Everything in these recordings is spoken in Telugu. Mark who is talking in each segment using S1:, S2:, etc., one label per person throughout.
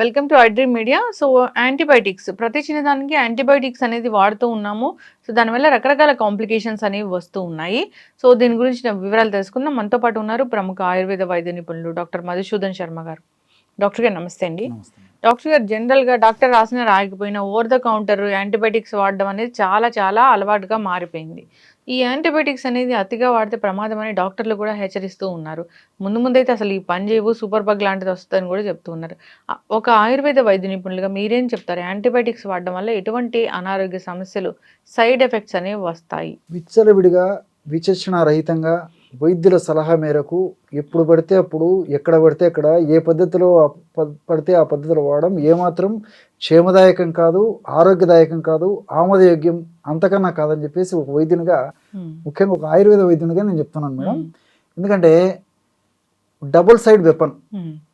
S1: Welcome to iDream media so antibiotics ప్రతి చిన్నదానికి యాంటీబయాటిక్స్ అనేది వాడుతూ ఉన్నాము. సో దానివల్ల రకరకాల కాంప్లికేషన్స్ అనేవి వస్తూ ఉన్నాయి. సో దీని గురించి వివరాలు తెలుసుకుందాం. మనతో పాటు ఉన్నారు ప్రముఖ ఆయుర్వేద వైద్య నిపుణులు డాక్టర్ మధుసూదన్ శర్మ గారు. డాక్టర్ గారు నమస్తే అండి. డాక్టర్ గారు జనరల్గా డాక్టర్ రాసిన రాయకపోయినా ఓవర్ ద కౌంటర్ యాంటీబయాటిక్స్ వాడడం అనేది చాలా చాలా అలవాటుగా మారిపోయింది. ఈ యాంటీబయాటిక్స్ అనేది అతిగా వాడితే ప్రమాదం అని డాక్టర్లు కూడా హెచ్చరిస్తూ ఉన్నారు. ముందు ముందైతే అసలు ఈ పని చేయవు సూపర్ బగ్ లాంటిది వస్తుందని కూడా చెప్తూ ఉన్నారు. ఒక ఆయుర్వేద వైద్య నిపుణులుగా మీరేం చెప్తారు? యాంటీబయాటిక్స్ వాడడం వల్ల ఎటువంటి అనారోగ్య సమస్యలు సైడ్ ఎఫెక్ట్స్ అనేవి వస్తాయి?
S2: విచ్చలవిడిగా విచక్షణ రహితంగా వైద్యుల సలహా మేరకు ఎప్పుడు పడితే అప్పుడు ఎక్కడ పడితే అక్కడ ఏ పద్ధతిలో పడితే ఆ పద్ధతిలో వాడడం ఏమాత్రం క్షేమదాయకం కాదు ఆరోగ్యదాయకం కాదు ఆమోదయోగ్యం అంతకన్నా కాదని చెప్పేసి ఒక వైద్యునిగా ముఖ్యంగా ఒక ఆయుర్వేద వైద్యునిగా నేను చెప్తున్నాను మేడం. ఎందుకంటే డబుల్ సైడ్ వెపన్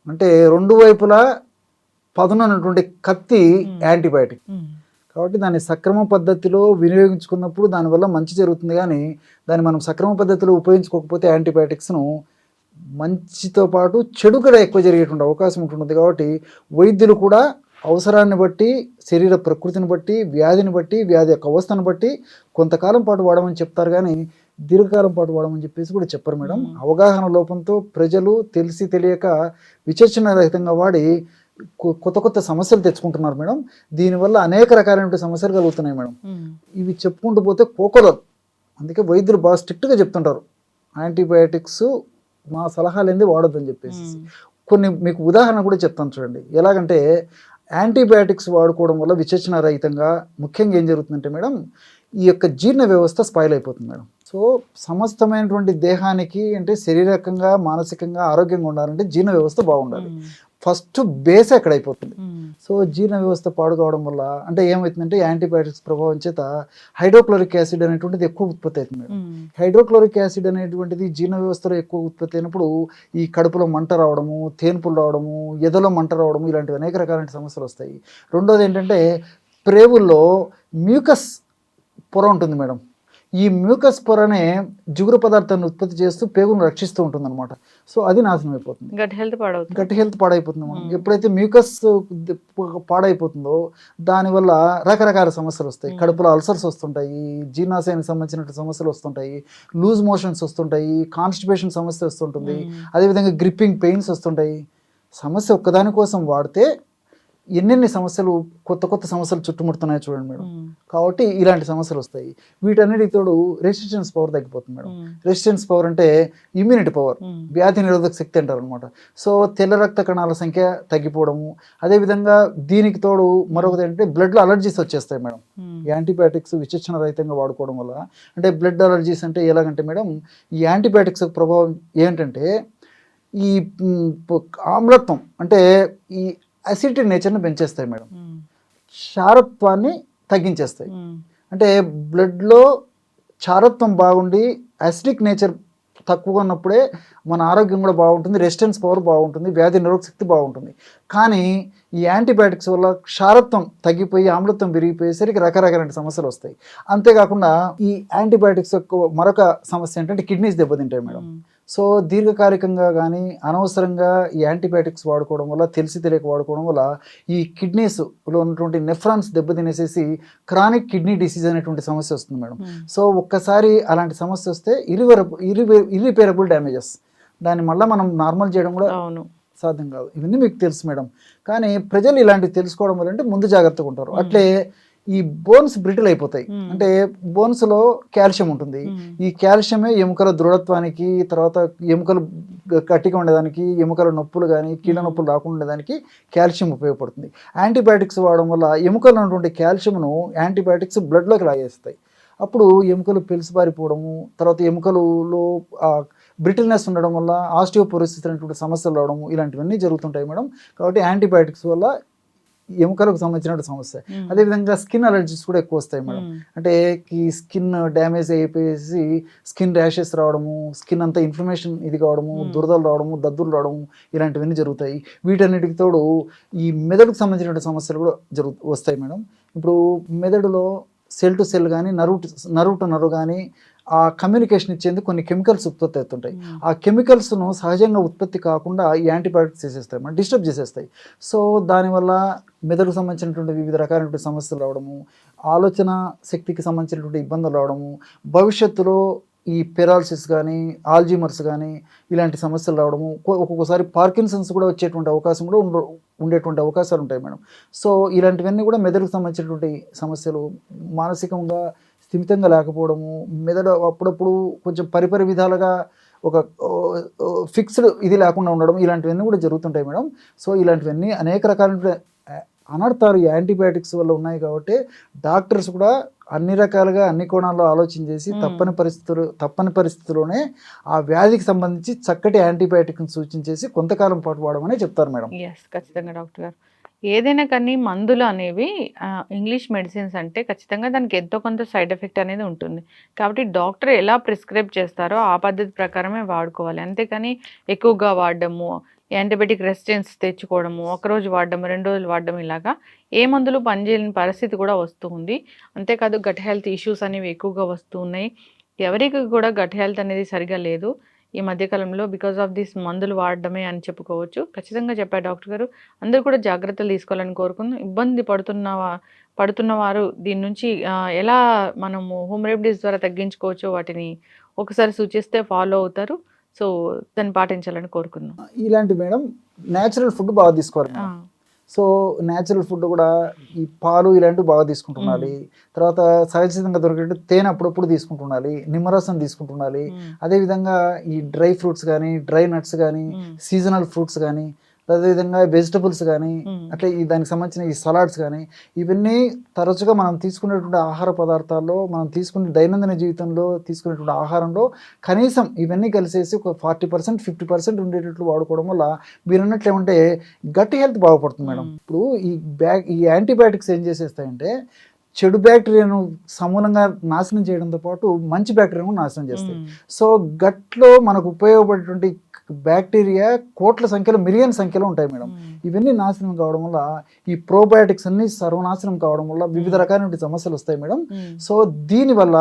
S2: అంటే రెండు వైపులా పదునటువంటి కత్తి. యాంటీబయాటిక్. కాబట్టి దాన్ని సక్రమ పద్ధతిలో వినియోగించుకున్నప్పుడు దానివల్ల మంచి జరుగుతుంది. కానీ దాన్ని మనం సక్రమ పద్ధతిలో ఉపయోగించుకోకపోతే యాంటీబయాటిక్స్ను మంచితో పాటు చెడు కూడా ఎక్కువ జరిగేటువంటి అవకాశం ఉంటుంది కాబట్టి వైద్యులు కూడా అవసరాన్ని బట్టి శరీర ప్రకృతిని బట్టి వ్యాధిని బట్టి వ్యాధి యొక్క అవస్థను బట్టి కొంతకాలం పాటు వాడమని చెప్తారు. కానీ దీర్ఘకాలం పాటు వాడమని చెప్పేసి కూడా చెప్పరు మేడం. అవగాహన లోపంతో ప్రజలు తెలిసి తెలియక విచక్షణ రహితంగా వాడి కొత్త కొత్త సమస్యలు తెచ్చుకుంటున్నారు మేడం. దీనివల్ల అనేక రకాలైన సమస్యలు కలుగుతున్నాయి మేడం. ఇవి చెప్పుకుంటూ పోతే కోకొలలు. అందుకే వైద్యులు బాగా స్ట్రిక్ట్గా చెప్తుంటారు. యాంటీబయాటిక్స్ మా సలహా లేనిది వాడొద్దని చెప్పేసి. కొన్ని మీకు ఉదాహరణ కూడా చెప్తాను చూడండి. ఎలాగంటే యాంటీబయాటిక్స్ వాడుకోవడం వల్ల విచక్షణ రహితంగా ముఖ్యంగా ఏం జరుగుతుందంటే మేడం ఈ యొక్క జీర్ణ వ్యవస్థ స్పాయిల్ అయిపోతుంది మేడం. సో సమస్తమైనటువంటి దేహానికి అంటే శారీరకంగా మానసికంగా ఆరోగ్యంగా ఉండాలంటే జీర్ణ వ్యవస్థ బాగుండాలి. ఫస్ట్ బేస్ ఎక్కడ అయిపోతుంది సో జీర్ణ వ్యవస్థ పాడు కావడం వల్ల అంటే ఏమవుతుందంటే యాంటీబయాటిక్స్ ప్రభావం చేత హైడ్రోక్లోరిక్ యాసిడ్ అనేటువంటిది ఎక్కువ ఉత్పత్తి అవుతుంది మేడం. హైడ్రోక్లోరిక్ యాసిడ్ అనేటువంటిది జీర్ణ వ్యవస్థలో ఎక్కువ ఉత్పత్తి అయినప్పుడు ఈ కడుపులో మంట రావడము తేన్పులు రావడము ఎదలో మంట రావడము ఇలాంటివి అనేక రకాలైన సమస్యలు వస్తాయి. రెండోది ఏంటంటే ప్రేవుల్లో మ్యూకస్ పొర ఉంటుంది మేడం. ఈ మ్యూకస్ పొరనే జిగురు పదార్థాన్ని ఉత్పత్తి చేస్తూ పేగును రక్షిస్తూ ఉంటుంది అనమాట సో అది నాశనం అయిపోతుంది.
S1: గట్ హెల్త్ పాడవుతుంది.
S2: గట్టి హెల్త్ పాడైపోతుంది మనం. ఎప్పుడైతే మ్యూకస్ పాడైపోతుందో దానివల్ల రకరకాల సమస్యలు వస్తాయి. కడుపులో అల్సర్స్ వస్తుంటాయి. జీర్ణాశయానికి సంబంధించిన సమస్యలు వస్తుంటాయి. లూజ్ మోషన్స్ వస్తుంటాయి. కాన్స్టిపేషన్ సమస్య వస్తుంటుంది. అదేవిధంగా గ్రిప్పింగ్ పెయిన్స్ వస్తుంటాయి. సమస్య ఒక్కదాని కోసం వాడితే ఎన్నెన్ని సమస్యలు కొత్త కొత్త సమస్యలు చుట్టుముడుతున్నాయి చూడండి మేడం. కాబట్టి ఇలాంటి సమస్యలు వస్తాయి. వీటన్నిటికి తోడు రెసిస్టెన్స్ పవర్ తగ్గిపోతుంది మేడం. రెసిస్టెన్స్ పవర్ అంటే ఇమ్యూనిటీ పవర్ వ్యాధి నిరోధక శక్తి అంటారు అనమాట సో తెల్ల రక్త కణాల సంఖ్య తగ్గిపోవడము అదేవిధంగా దీనికి తోడు మరొకటి ఏంటంటే బ్లడ్లో అలర్జీస్ వచ్చేస్తాయి మేడం. యాంటీబయాటిక్స్ విచక్షణ రహితంగా వాడుకోవడం వల్ల. అంటే బ్లడ్ అలర్జీస్ అంటే ఎలాగంటే మేడం ఈ యాంటీబయాటిక్స్ ప్రభావం ఏంటంటే ఈ ఆమ్లత్వం అంటే ఈ అసిడిటీ నేచర్ని పెంచేస్తాయి మేడం. క్షారత్వాన్ని తగ్గించేస్తాయి. అంటే బ్లడ్లో క్షారత్వం బాగుండి అసిడిక్ నేచర్ తక్కువగా ఉన్నప్పుడే మన ఆరోగ్యం కూడా బాగుంటుంది రెసిస్టెన్స్ పవర్ బాగుంటుంది వ్యాధి నిరోధక శక్తి బాగుంటుంది. కానీ ఈ యాంటీబయాటిక్స్ వల్ల క్షారత్వం తగ్గిపోయి ఆమ్లత్వం పెరిగిపోయేసరికి రకరకాల సమస్యలు వస్తాయి. అంతేకాకుండా ఈ యాంటీబయాటిక్స్ యొక్క మరొక సమస్య ఏంటంటే కిడ్నీస్ దెబ్బతింటాయి మేడం. సో దీర్ఘకాలికంగా కానీ అనవసరంగా ఈ యాంటీబయాటిక్స్ వాడుకోవడం వల్ల తెలిసి తెలియక వాడుకోవడం వల్ల ఈ కిడ్నీస్లో ఉన్నటువంటి నెఫ్రాన్స్ దెబ్బతినేసేసి క్రానిక్ కిడ్నీ డిసీజ్ అనేటువంటి సమస్య వస్తుంది మేడం. సో ఒక్కసారి అలాంటి సమస్య వస్తే ఇరివరబుల్ ఇరివే ఇరిపేరబుల్ డ్యామేజెస్. దాన్ని మళ్ళీ మనం నార్మల్ చేయడం కూడా
S1: అవును.
S2: సాధ్యం కాదు. ఇవన్నీ మీకు తెలుసు మేడం. కానీ ప్రజలు ఇలాంటివి తెలుసుకోవడం వల్ల అంటే ముందు జాగ్రత్తగా ఉంటారు.
S1: Hmm.
S2: అట్లే ఈ బోన్స్ బ్రిటిల్ అయిపోతాయి. అంటే బోన్స్లో కాల్షియం ఉంటుంది. ఈ కాల్షియమే ఎముకల దృఢత్వానికి తర్వాత ఎముకలు గ- గట్టిగా ఉండేదానికి ఎముకల నొప్పులు కానీ కీళ్ళ. నొప్పులు రాకుండా ఉండేదానికి కాల్షియం ఉపయోగపడుతుంది. యాంటీబయాటిక్స్ వాడడం వల్ల ఎముకల్లో ఉన్నటువంటి కాల్షియంను యాంటీబయాటిక్స్ బ్లడ్లోకి లాగేస్తాయి. అప్పుడు ఎముకలు పెలుసుబారిపోవడము తర్వాత ఎముకలలో బ్రిటిల్నెస్ ఉండడం వల్ల ఆస్టియోపోరోసిస్ అనేటువంటి సమస్యలు రావడము ఇలాంటివన్నీ జరుగుతుంటాయి మేడం. కాబట్టి యాంటీబయాటిక్స్ వల్ల ఎముకలకు సంబంధించిన సమస్య. అదేవిధంగా స్కిన్ అలర్జీస్ కూడా ఎక్కువ వస్తాయి మేడం. అంటే ఈ స్కిన్ డ్యామేజ్ అయిపోయేసి స్కిన్ ర్యాషెస్ రావడము స్కిన్ అంతా ఇన్ఫ్లమేషన్ ఇది కావడము. దురదలు రావడము దద్దులు రావడము ఇలాంటివన్నీ జరుగుతాయి. వీటన్నిటికి తోడు ఈ మెదడుకు సంబంధించిన సమస్యలు కూడా జరుగు వస్తాయి మేడం. ఇప్పుడు మెదడులో సెల్ టు సెల్ కానీ నరువు నరువు టు నరువు కానీ ఆ కమ్యూనికేషన్ ఇచ్చేందుకు కొన్ని కెమికల్స్ ఉత్పత్తి అవుతుంటాయి. ఆ కెమికల్స్ను సహజంగా ఉత్పత్తి కాకుండా ఈ యాంటీబయాటిక్స్ చేసేస్తాయి మనం డిస్టర్బ్ చేసేస్తాయి. సో దానివల్ల మెదడుకు సంబంధించినటువంటి వివిధ రకాలైనటువంటి సమస్యలు రావడము ఆలోచన శక్తికి సంబంధించినటువంటి ఇబ్బందులు రావడము భవిష్యత్తులో ఈ పెరాలసిస్ కానీ ఆల్జీమర్స్ కానీ ఇలాంటి సమస్యలు రావడము ఒక్కొక్కసారి పార్కిన్సన్స్ కూడా వచ్చేటువంటి అవకాశం కూడా ఉండ ఉండేటువంటి అవకాశాలు ఉంటాయి మేడం. సో ఇలాంటివన్నీ కూడా మెదడుకు సంబంధించినటువంటి సమస్యలు మానసికంగా స్థిమితంగా లేకపోవడము మెదడు అప్పుడప్పుడు కొంచెం పరిపరి విధాలుగా ఒక ఫిక్స్డ్ ఇది లేకుండా ఉండడం ఇలాంటివన్నీ కూడా జరుగుతుంటాయి మేడం. సో ఇలాంటివన్నీ అనేక రకాల అనర్థాలు ఈ యాంటీబయాటిక్స్ వల్ల ఉన్నాయి కాబట్టి డాక్టర్స్ కూడా అన్ని రకాలుగా అన్ని కోణాల్లో ఆలోచన చేసి. తప్పని పరిస్థితులు తప్పని పరిస్థితిలోనే ఆ వ్యాధికి సంబంధించి చక్కటి యాంటీబయాటిక్ని సూచించేసి కొంతకాలం పాటు వాడమని చెప్తారు మేడం.
S1: ఖచ్చితంగా డాక్టర్ గారు. ఏదైనా కానీ మందులు అనేవి ఇంగ్లీష్ మెడిసిన్స్ అంటే ఖచ్చితంగా దానికి ఎంతో కొంత సైడ్ ఎఫెక్ట్ అనేది ఉంటుంది. కాబట్టి డాక్టర్ ఎలా ప్రిస్క్రైబ్ చేస్తారో ఆ పద్ధతి ప్రకారమే వాడుకోవాలి. అంతేకాని ఎక్కువగా వాడడము యాంటీబయాటిక్ రెసిస్టెన్స్ తెచ్చుకోవడము ఒకరోజు వాడడం రెండు రోజులు వాడడం ఇలాగా ఏ మందులు పనిచేయని పరిస్థితి కూడా వస్తూ ఉంది. అంతేకాదు గట్ హెల్త్ ఇష్యూస్ అనేవి ఎక్కువగా వస్తూ ఉన్నాయి. ఎవరికి కూడా గట్ హెల్త్ అనేది సరిగా లేదు. ఈ మధ్యకాలంలో బికాస్ ఆఫ్ దిస్ మందులు వాడడమే అని చెప్పుకోవచ్చు. ఖచ్చితంగా చెప్పారు డాక్టర్ గారు. అందరూ కూడా జాగ్రత్తలు తీసుకోవాలని కోరుకుందాం ఇబ్బంది పడుతున్న పడుతున్న వారు దీని నుంచి ఎలా మనము హోమ్ రెమెడీస్ ద్వారా తగ్గించుకోవచ్చో వాటిని ఒకసారి సూచిస్తే ఫాలో అవుతారు. సో దాన్ని పాటించాలని కోరుకుందాం
S2: ఇలాంటి మేడం న్యాచురల్ ఫుడ్ బాగా తీసుకోవాలి. సో న్యాచురల్ ఫుడ్ కూడా ఈ పాలు ఇలాంటివి బాగా తీసుకుంటుండాలి. తర్వాత సహజసిద్ధంగా దొరికేట్టు తేనె అప్పుడప్పుడు తీసుకుంటుండాలి నిమ్మరసం తీసుకుంటుండాలి. అదేవిధంగా ఈ డ్రై ఫ్రూట్స్ కానీ డ్రై నట్స్ కానీ సీజనల్ ఫ్రూట్స్ కానీ అదేవిధంగా వెజిటబుల్స్ కానీ అట్లా ఈ దానికి సంబంధించిన ఈ సలాడ్స్ కానీ ఇవన్నీ తరచుగా మనం తీసుకునేటువంటి ఆహార పదార్థాల్లో మనం తీసుకునే దైనందిన జీవితంలో తీసుకునేటువంటి ఆహారంలో కనీసం ఇవన్నీ కలిసేసి ఒక ఫార్టీ పర్సెంట్ ఫిఫ్టీ పర్సెంట్ ఉండేటట్లు వాడుకోవడం వల్ల మీరు అన్నట్లు ఏమంటే గట్టి హెల్త్ బాగుపడుతుంది మేడం. ఇప్పుడు ఈ బ్యాక్ ఈ యాంటీబయాటిక్స్ ఏం చేసేస్తాయంటే చెడు బ్యాక్టీరియాను సమూలంగా నాశనం చేయడంతో పాటు మంచి బ్యాక్టీరియాను నాశనం చేస్తాయి. సో గట్లో మనకు ఉపయోగపడేటువంటి బ్యాక్టీరియా కోట్ల సంఖ్యలో మిలియన్ సంఖ్యలో ఉంటాయి మేడం. ఇవన్నీ నాశనం కావడం వల్ల ఈ ప్రోబయాటిక్స్ అన్ని సర్వనాశనం కావడం వల్ల వివిధ రకాలైన సమస్యలు వస్తాయి మేడం. సో దీనివల్ల.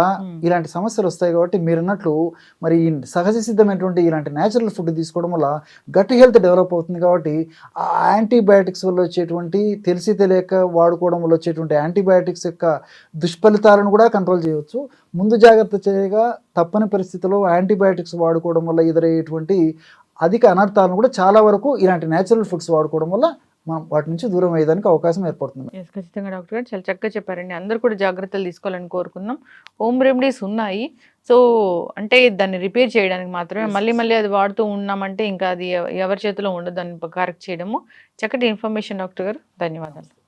S2: ఇలాంటి సమస్యలు వస్తాయి కాబట్టి మీరు అన్నట్లు మరి ఈ సహజ సిద్ధమైనటువంటి ఇలాంటి న్యాచురల్ ఫుడ్ తీసుకోవడం వల్ల గట్టి హెల్త్ డెవలప్ అవుతుంది కాబట్టి ఆ యాంటీబయాటిక్స్ వల్ల వచ్చేటువంటి తెలిసి తెలియక వాడుకోవడం వల్ల వచ్చేటువంటి యాంటీబయాటిక్స్ యొక్క దుష్ఫలితాలను కూడా కంట్రోల్ చేయవచ్చు. ముందు జాగ్రత్త చేయగా తప్పని పరిస్థితిలో యాంటీబయాటిక్స్ వాడుకోవడం వల్ల ఎదురయ్యేటువంటి అధిక అనర్థాలను కూడా చాలా వరకు ఇలాంటి న్యాచురల్ ఫుడ్స్ వాడుకోవడం వల్ల మనం వాటి నుంచి దూరం అయ్యేదానికి అవకాశం ఏర్పడుతుంది.
S1: ఖచ్చితంగా డాక్టర్ గారు చాలా చక్కగా చెప్పారండి. అందరూ కూడా జాగ్రత్తలు తీసుకోవాలని కోరుకుందాం. హోమ్ రెమెడీస్ ఉన్నాయి. సో అంటే దాన్ని రిపేర్ చేయడానికి మాత్రమే. మళ్ళీ మళ్ళీ అది వాడుతూ ఉన్నామంటే ఇంకా అది ఎవ- ఎవరి చేతిలో ఉండదు దాన్ని కరెక్ట్ చేయడము. చక్కటి ఇన్ఫర్మేషన్ డాక్టర్ గారు. ధన్యవాదాలు.